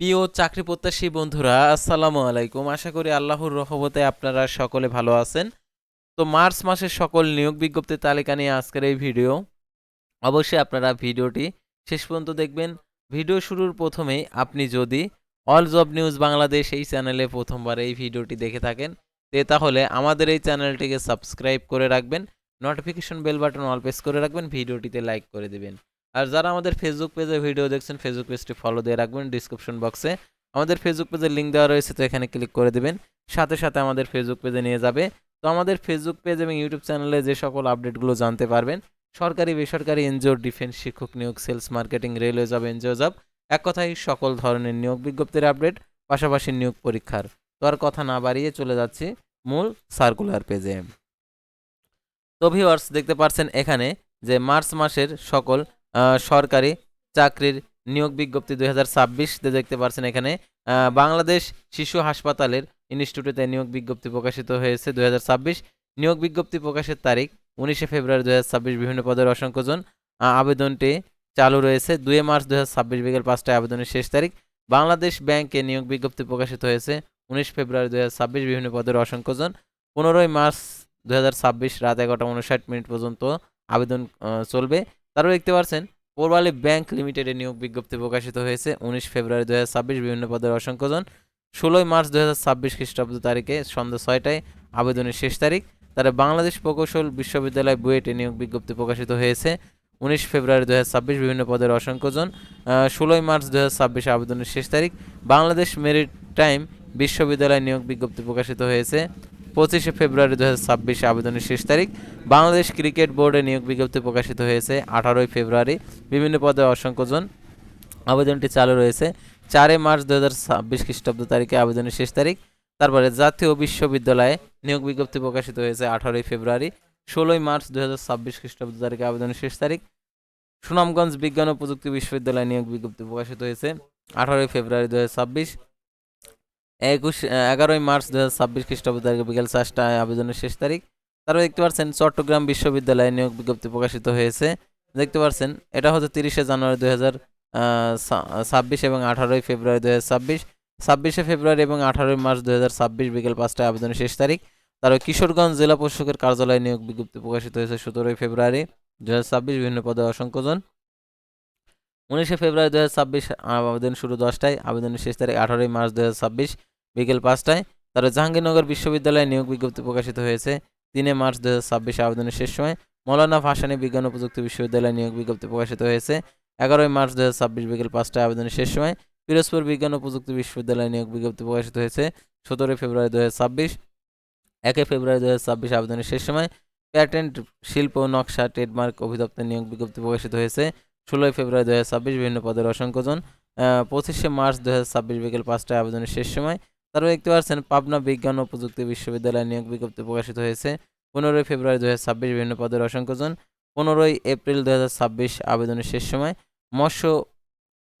প্রিয় চাকরি প্রত্যাশী বন্ধুরা, আসসালামু আলাইকুম। আশা করি আল্লাহর রহমতে আপনারা সকলে ভালো আছেন। তো মার্চ মাসের সকল নিয়োগ বিজ্ঞপ্তির তালিকা নিয়ে আজকের এই ভিডিও। অবশ্যই আপনারা ভিডিওটি শেষ পর্যন্ত দেখবেন। ভিডিও শুরুর প্রথমেই আপনি যদি অল জব নিউজ বাংলাদেশ এই চ্যানেলে প্রথমবার এই ভিডিওটি দেখে থাকেন, তে তাহলে আমাদের এই চ্যানেলটিকে সাবস্ক্রাইব করে রাখবেন, notification bell button all press করে রাখবেন, ভিডিওটিতে লাইক করে দিবেন। আর যারা আমাদের ফেসবুক পেজে ভিডিও দেখছেন ফেসবুক পেজটি ফলো দিয়ে রাখবেন ডিসক্রিপশন বক্সে আমাদের ফেসবুক পেজের লিঙ্ক দেওয়া রয়েছে, তো এখানে ক্লিক করে দেবেন। সাথে সাথে আমাদের ফেসবুক পেজে নিয়ে যাবে। তো আমাদের ফেসবুক পেজ এবং ইউটিউব চ্যানেলে যে সকল আপডেটগুলো জানতে পারবেন, সরকারি, বেসরকারি এনজিও ডিফেন্স শিক্ষক নিয়োগ sales marketing railway job NGO job এক কথায় সকল ধরনের নিয়োগ বিজ্ঞপ্তির আপডেট পাশাপাশি নিয়োগ পরীক্ষার। তো আর কথা না বাড়িয়ে চলে যাচ্ছি মূল সার্কুলার পেজে তো ভিওয়ার্স দেখতে পাচ্ছেন এখানে যে মার্চ মাসের সকল সরকারি চাকরির নিয়োগ বিজ্ঞপ্তি দুই হাজার ছাব্বিশতে দেখতে পাচ্ছেন এখানে। বাংলাদেশ শিশু হাসপাতালের ইনস্টিটিউটে নিয়োগ বিজ্ঞপ্তি প্রকাশিত হয়েছে দুই হাজার ছাব্বিশ। নিয়োগ বিজ্ঞপ্তি প্রকাশের তারিখ উনিশে ফেব্রুয়ারি দুই হাজার ছাব্বিশ, বিভিন্ন পদের অসংখ্যজন আবেদনটি চালু রয়েছে। দুই মার্চ দুই হাজার ছাব্বিশ বিকেল পাঁচটায় আবেদনের শেষ তারিখ। বাংলাদেশ ব্যাংকে নিয়োগ বিজ্ঞপ্তি প্রকাশিত হয়েছে উনিশ ফেব্রুয়ারি দু হাজার ছাব্বিশ, বিভিন্ন পদের অসংখ্যজন পনেরোই মার্চ দু হাজার ছাব্বিশ রাত এগারোটা উনষাট মিনিট পর্যন্ত আবেদন চলবে। তারও দেখতে পাচ্ছেন পূর্বালী ব্যাংক লিমিটেডে নিয়োগ বিজ্ঞপ্তি প্রকাশিত হয়েছে। উনিশ ফেব্রুয়ারি দু হাজার ছাব্বিশ বিভিন্ন পদের অসংখ্যজন। ষোলোই মার্চ দু হাজার ছাব্বিশ খ্রিস্টাব্দ তারিখে সন্ধ্যা ছয়টায়, আবেদনের শেষ তারিখ। তারা বাংলাদেশ প্রকৌশল বিশ্ববিদ্যালয় বুয়েটে নিয়োগ বিজ্ঞপ্তি প্রকাশিত হয়েছে। উনিশ ফেব্রুয়ারি দু হাজার ছাব্বিশ বিভিন্ন পদের অসংখ্যজন। ষোলোই মার্চ দু হাজার ছাব্বিশ আবেদনের শেষ তারিখ। বাংলাদেশ মেরিট টাইম বিশ্ববিদ্যালয় নিয়োগ বিজ্ঞপ্তি প্রকাশিত হয়েছে। পঁচিশে ফেব্রুয়ারি দু হাজার আবেদনের শেষ তারিখ। বাংলাদেশ ক্রিকেট বোর্ডে নিয়োগ বিজ্ঞপ্তি প্রকাশিত হয়েছে আঠারোই ফেব্রুয়ারি। বিভিন্ন পদে অসংখ্যজন আবেদনটি চালু রয়েছে। চারই মার্চ দু হাজার ছাব্বিশ খ্রিস্টাব্দ তারিখে আবেদনের শেষ তারিখ। তারপরে জাতীয় বিশ্ববিদ্যালয়ে নিয়োগ বিজ্ঞপ্তি প্রকাশিত হয়েছে আঠারোই ফেব্রুয়ারি। ষোলোই মার্চ দু হাজার ছাব্বিশ খ্রিস্টাব্দ তারিখে আবেদনের শেষ তারিখ। সুনামগঞ্জ বিজ্ঞান ও প্রযুক্তি বিশ্ববিদ্যালয়ে নিয়োগ বিজ্ঞপ্তি প্রকাশিত হয়েছে আঠারোই ফেব্রুয়ারি দু হাজার ছাব্বিশ। একুশ এগারোই মার্চ দু হাজার ছাব্বিশ খ্রিস্টাব্দ তারিখে বিকেল চারটায় আবেদনের শেষ তারিখ। তারপর দেখতে পাচ্ছেন চট্টগ্রাম বিশ্ববিদ্যালয়ে নিয়োগ বিজ্ঞপ্তি প্রকাশিত হয়েছে। দেখতে পাচ্ছেন এটা হচ্ছে তিরিশে জানুয়ারি দুই হাজার ছাব্বিশ এবং আঠারোই ফেব্রুয়ারি দু হাজার ছাব্বিশ। ছাব্বিশে ফেব্রুয়ারি এবং আঠারোই মার্চ দু হাজার ছাব্বিশ বিকেল পাঁচটায় আবেদনের শেষ তারিখ। তারপর কিশোরগঞ্জ জেলা প্রশাসকের কার্যালয়ে নিয়োগ বিজ্ঞপ্তি প্রকাশিত হয়েছে সতেরোই ফেব্রুয়ারি দু হাজার ছাব্বিশ, বিভিন্ন পদে অসংখ্যজন উনিশে ফেব্রুয়ারি দু হাজার ছাব্বিশ আবেদন শুরু দশটায়, আবেদনের শেষ তারিখ আঠারোই মার্চ দু হাজার ছাব্বিশ। বিকেল পাঁচটায় তারপর জাহাঙ্গীরনগর বিশ্ববিদ্যালয়ে নিয়োগ বিজ্ঞপ্তি প্রকাশিত হয়েছে। তিনে মার্চ দু হাজার ছাব্বিশ আবেদনের শেষ সময় মৌলানা ভাসানী বিজ্ঞান ও প্রযুক্তি বিশ্ববিদ্যালয়ে নিয়োগ বিজ্ঞপ্তি প্রকাশিত হয়েছে। এগারোই মার্চ দু হাজার ছাব্বিশ বিকেল পাঁচটায় আবেদনের শেষ সময় পিরোজপুর বিজ্ঞান ও প্রযুক্তি বিশ্ববিদ্যালয়ে নিয়োগ বিজ্ঞপ্তি প্রকাশিত হয়েছে। সতেরোই ফেব্রুয়ারি দু হাজার ছাব্বিশ, একে ফেব্রুয়ারি দু হাজার ছাব্বিশ আবেদনের শেষ সময় প্যাটেন্ট, শিল্প, নকশা, ট্রেডমার্ক অধিদপ্তর নিয়োগ বিজ্ঞপ্তি প্রকাশিত হয়েছে। ষোলোই ফেব্রুয়ারি দু হাজার ছাব্বিশ বিভিন্ন পদের অসংখ্যজন পঁচিশে মার্চ দু হাজার ছাব্বিশ বিকেল পাঁচটায় আবেদনের শেষ সময় তারপর দেখতে পাচ্ছেন পাবনা বিজ্ঞান ও প্রযুক্তি বিশ্ববিদ্যালয়ে নিয়োগ বিজ্ঞপ্তি প্রকাশিত হয়েছে। পনেরোই ফেব্রুয়ারি দু বিভিন্ন পদের অসংখ্যজন পনেরোই এপ্রিল দু আবেদনের শেষ সময়। মৎস্য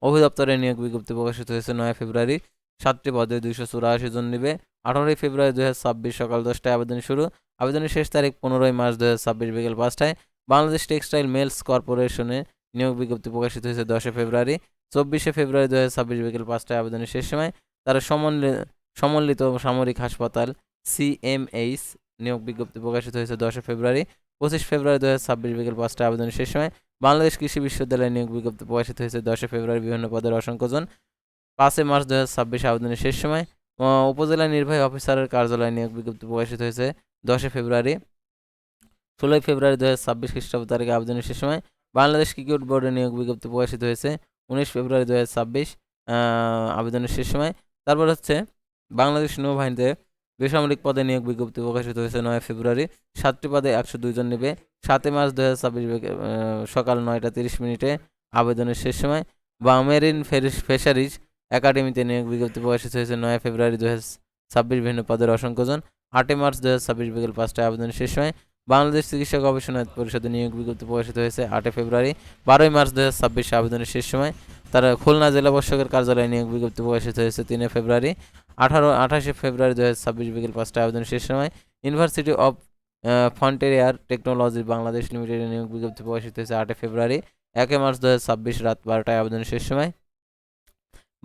অভিদপ্তরের নিয়োগ বিজ্ঞপ্তি প্রকাশিত হয়েছে নয় ফেব্রুয়ারি। সাতটি পদে দুইশো চুরাশি জন নিবে। আঠারোই ফেব্রুয়ারি দু হাজার ছাব্বিশ সকাল দশটায় আবেদন শুরু। আবেদনের শেষ তারিখ পনেরোই মার্চ দু ছাব্বিশ বিকেল পাঁচটায়। বাংলাদেশ টেক্সটাইল মেলস কর্পোরেশনে নিয়োগ বিজ্ঞপ্তি প্রকাশিত হয়েছে দশই ফেব্রুয়ারি। চব্বিশে ফেব্রুয়ারি দু ছাব্বিশ বিকেল পাঁচটায় আবেদনের শেষ সময়। তারা সমন্বি সমন্বিত সামরিক হাসপাতাল সিএমএইচ নিয়োগ বিজ্ঞপ্তি প্রকাশিত হয়েছে দশই ফেব্রুয়ারি, পঁচিশ ফেব্রুয়ারি দু হাজার ছাব্বিশ বিকেল পাঁচটা আবেদনের শেষ সময়। বাংলাদেশ কৃষি বিশ্ববিদ্যালয়ের নিয়োগ বিজ্ঞপ্তি প্রকাশিত হয়েছে দশই ফেব্রুয়ারি বিভিন্ন পদের অসংখ্যজন পাঁচই মার্চ দু হাজার ছাব্বিশ আবেদনের শেষ সময়। উপজেলা নির্বাহী অফিসারের কার্যালয়ে নিয়োগ বিজ্ঞপ্তি প্রকাশিত হয়েছে দশই ফেব্রুয়ারি। ষোলোই ফেব্রুয়ারি দু হাজার ছাব্বিশ খ্রিস্টাব্দ তারিখে আবেদনের শেষ সময়। বাংলাদেশ ক্রিকেট বোর্ডে নিয়োগ বিজ্ঞপ্তি প্রকাশিত হয়েছে উনিশ ফেব্রুয়ারি দু হাজার ছাব্বিশ আবেদনের শেষ সময়। তারপর হচ্ছে বাংলাদেশ নৌবাহিনীতে বেসামরিক পদে নিয়োগ বিজ্ঞপ্তি প্রকাশিত হয়েছে নয় ফেব্রুয়ারি। সাতটি পদে একশো দুইজন নেবে। সাতই মার্চ দু হাজার ছাব্বিশ সকাল নয়টা তিরিশ মিনিটে আবেদনের শেষ সময়। বা মেরিন ফিশারিজ একাডেমিতে নিয়োগ বিজ্ঞপ্তি প্রকাশিত হয়েছে নয় ফেব্রুয়ারি দু ছাব্বিশ বিভিন্ন পদের অসংখ্যজন আটই মার্চ দু ছাব্বিশ বিকেল পাঁচটায় আবেদনের শেষ সময়। বাংলাদেশ চিকিৎসা গবেষণা পরিষদে নিয়োগ বিজ্ঞপ্তি প্রকাশিত হয়েছে আটই ফেব্রুয়ারি। বারোই মার্চ দু হাজার আবেদনের শেষ সময়। তারা খুলনা জেলা প্রশাসকের কার্যালয়ে নিয়োগ বিজ্ঞপ্তি প্রকাশিত হয়েছে তিনে ফেব্রুয়ারি। আঠারো, আঠাশে ফেব্রুয়ারি দু হাজার ছাব্বিশ বিকেল পাঁচটা আবেদন শেষ সময় University of Frontier Technology Bangladesh লিমিটেডে নিয়োগ বিজ্ঞপ্তি প্রকাশিত হয়েছে আটই ফেব্রুয়ারি, একে মার্চ দু হাজার ছাব্বিশ রাত বারোটায় আবেদন শেষ সময়।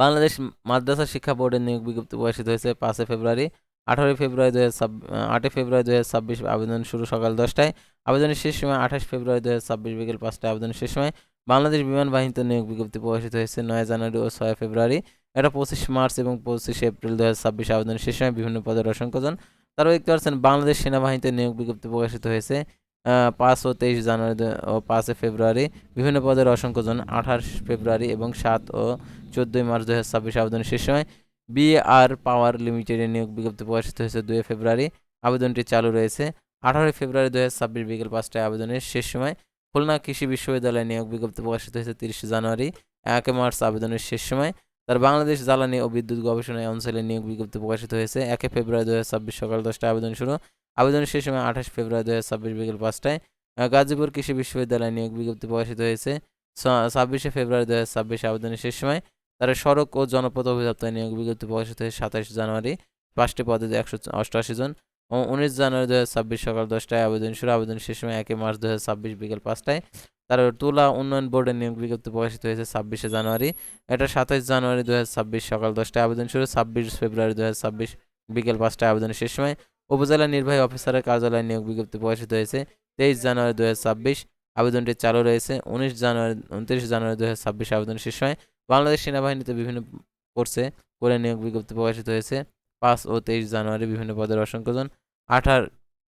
বাংলাদেশ মাদ্রাসা শিক্ষা বোর্ডের নিয়োগ বিজ্ঞপ্তি প্রকাশিত হয়েছে পাঁচই ফেব্রুয়ারি, আঠারোই ফেব্রুয়ারি দু হাজার আটই ফেব্রুয়ারি দু হাজার ছাব্বিশ আবেদন শুরু সকাল দশটায়। আবেদনের শেষ সময় আঠাশ ফেব্রুয়ারি দু হাজার ছাব্বিশ বিকেল পাঁচটায় আবেদনের শেষ সময়। বাংলাদেশ বিমান বাহিনীতে নিয়োগ বিজ্ঞপ্তি প্রকাশিত হয়েছে নয় জানুয়ারি ও ছয় ফেব্রুয়ারি। এটা পঁচিশ মার্চ এবং পঁচিশে এপ্রিল দু হাজার ছাব্বিশ আবেদনের শেষ সময় বিভিন্ন পদের অসংখ্যজন। তারপর দেখতে পাচ্ছেন বাংলাদেশ সেনাবাহিনীতে নিয়োগ বিজ্ঞপ্তি প্রকাশিত হয়েছে পাঁচ ও তেইশ জানুয়ারি ও পাঁচই ফেব্রুয়ারি। বিভিন্ন পদের অসংখ্যজন, আঠাশ ফেব্রুয়ারি এবং সাত ও চোদ্দোই মার্চ দু হাজার ছাব্বিশ আবেদনের শেষ সময় বিআর পাওয়ার লিমিটেডের নিয়োগ বিজ্ঞপ্তি প্রকাশিত হয়েছে দুই ফেব্রুয়ারি। আবেদনটি চালু রয়েছে। আঠারোই ফেব্রুয়ারি দু হাজার ছাব্বিশ বিকেল পাঁচটায় আবেদনের শেষ সময় খুলনা কৃষি বিশ্ববিদ্যালয়ে নিয়োগ বিজ্ঞপ্তি প্রকাশিত হয়েছে তিরিশে জানুয়ারি, এক মার্চ আবেদনের শেষ সময়। তার বাংলাদেশ জ্বালানি ও বিদ্যুৎ গবেষণা অঞ্চলে নিয়োগ বিজ্ঞপ্তি প্রকাশিত হয়েছে। একে ফেব্রুয়ারি দু হাজার ছাব্বিশ সকাল দশটায় আবেদন শুরু। আবেদনের শেষ সময় আঠাশ ফেব্রুয়ারি দু হাজার ছাব্বিশ বিকেল পাঁচটায় গাজীপুর কৃষি বিশ্ববিদ্যালয়ে নিয়োগ বিজ্ঞপ্তি প্রকাশিত হয়েছে। ছাব্বিশে ফেব্রুয়ারি দু হাজার ছাব্বিশ আবেদনের শেষ সময় তারা সড়ক ও জনপথ অধিদপ্তরে নিয়োগ বিজ্ঞপ্তি প্রকাশিত হয়েছে সাতাশ জানুয়ারি, পাঁচটি পদে একশো অষ্টআশি জন। ও উনিশ জানুয়ারি দু হাজার ছাব্বিশ সকাল দশটায় আবেদন শুরু। আবেদন শেষ সময় একে মার্চ দু বিকেল পাঁচটায়। তার তুলা উন্নয়ন বোর্ডের নিয়োগ বিজ্ঞপ্তি প্রকাশিত হয়েছে ছাব্বিশে জানুয়ারি। এটা সাতাশ জানুয়ারি দু হাজার ছাব্বিশ সকাল দশটায় আবেদন শুরু, ছাব্বিশ ফেব্রুয়ারি দু হাজার ছাব্বিশ বিকেল পাঁচটায় আবেদনের শেষ সময়। উপজেলা নির্বাহী অফিসারের কার্যালয়ে নিয়োগ বিজ্ঞপ্তি প্রকাশিত হয়েছে, তেইশ জানুয়ারি দু হাজার ছাব্বিশ আবেদনটি চালু রয়েছে, উনিশ জানুয়ারি, উনত্রিশ জানুয়ারি দু হাজার ছাব্বিশ আবেদন শেষ সময়। বাংলাদেশ সেনাবাহিনীতে বিভিন্ন কোর্সে করে নিয়োগ বিজ্ঞপ্তি প্রকাশিত হয়েছে, পাঁচ ও তেইশ জানুয়ারি বিভিন্ন পদের অসংখ্যজন আঠার,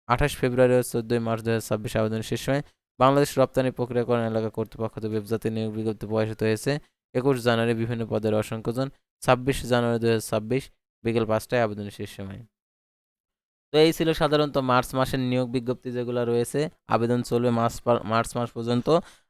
আঠাশ ফেব্রুয়ারি ও চোদ্দোই মার্চ দু হাজার ছাব্বিশ আবেদন শেষ সময়। বাংলাদেশ রপ্তানি প্রক্রিয়াকরণ এলাকা কর্তৃপক্ষ ওয়েবজাতে নিয়োগ বিজ্ঞপ্তি প্রকাশিত হয়েছে। একুশ জানুয়ারি বিভিন্ন পদের অসংখ্যজন ছাব্বিশ জানুয়ারি দু হাজার ছাব্বিশ বিকেল পাঁচটায় আবেদনের শেষ সময়। তো এই ছিল সাধারণত মার্চ মাসের নিয়োগ বিজ্ঞপ্তি যেগুলো রয়েছে। আবেদন চলবে মার্চ মার্চ মাস পর্যন্ত।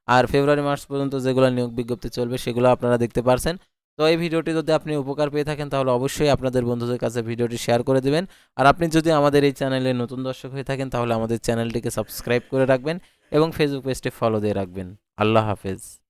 আর ফেব্রুয়ারি মার্চ পর্যন্ত যেগুলো নিয়োগ বিজ্ঞপ্তি চলবে সেগুলো আপনারা দেখতে পারছেন। তো এই ভিডিওটি যদি আপনি উপকার পেয়ে থাকেন তাহলে অবশ্যই আপনাদের বন্ধুদের কাছে ভিডিওটি শেয়ার করে দেবেন। আর আপনি যদি আমাদের এই চ্যানেলে নতুন দর্শক হয়ে থাকেন তাহলে আমাদের চ্যানেলটিকে সাবস্ক্রাইব করে রাখবেন। এবং ফেসবুক পেজটি ফলো দিয়ে রাখবেন। আল্লাহ হাফেজ।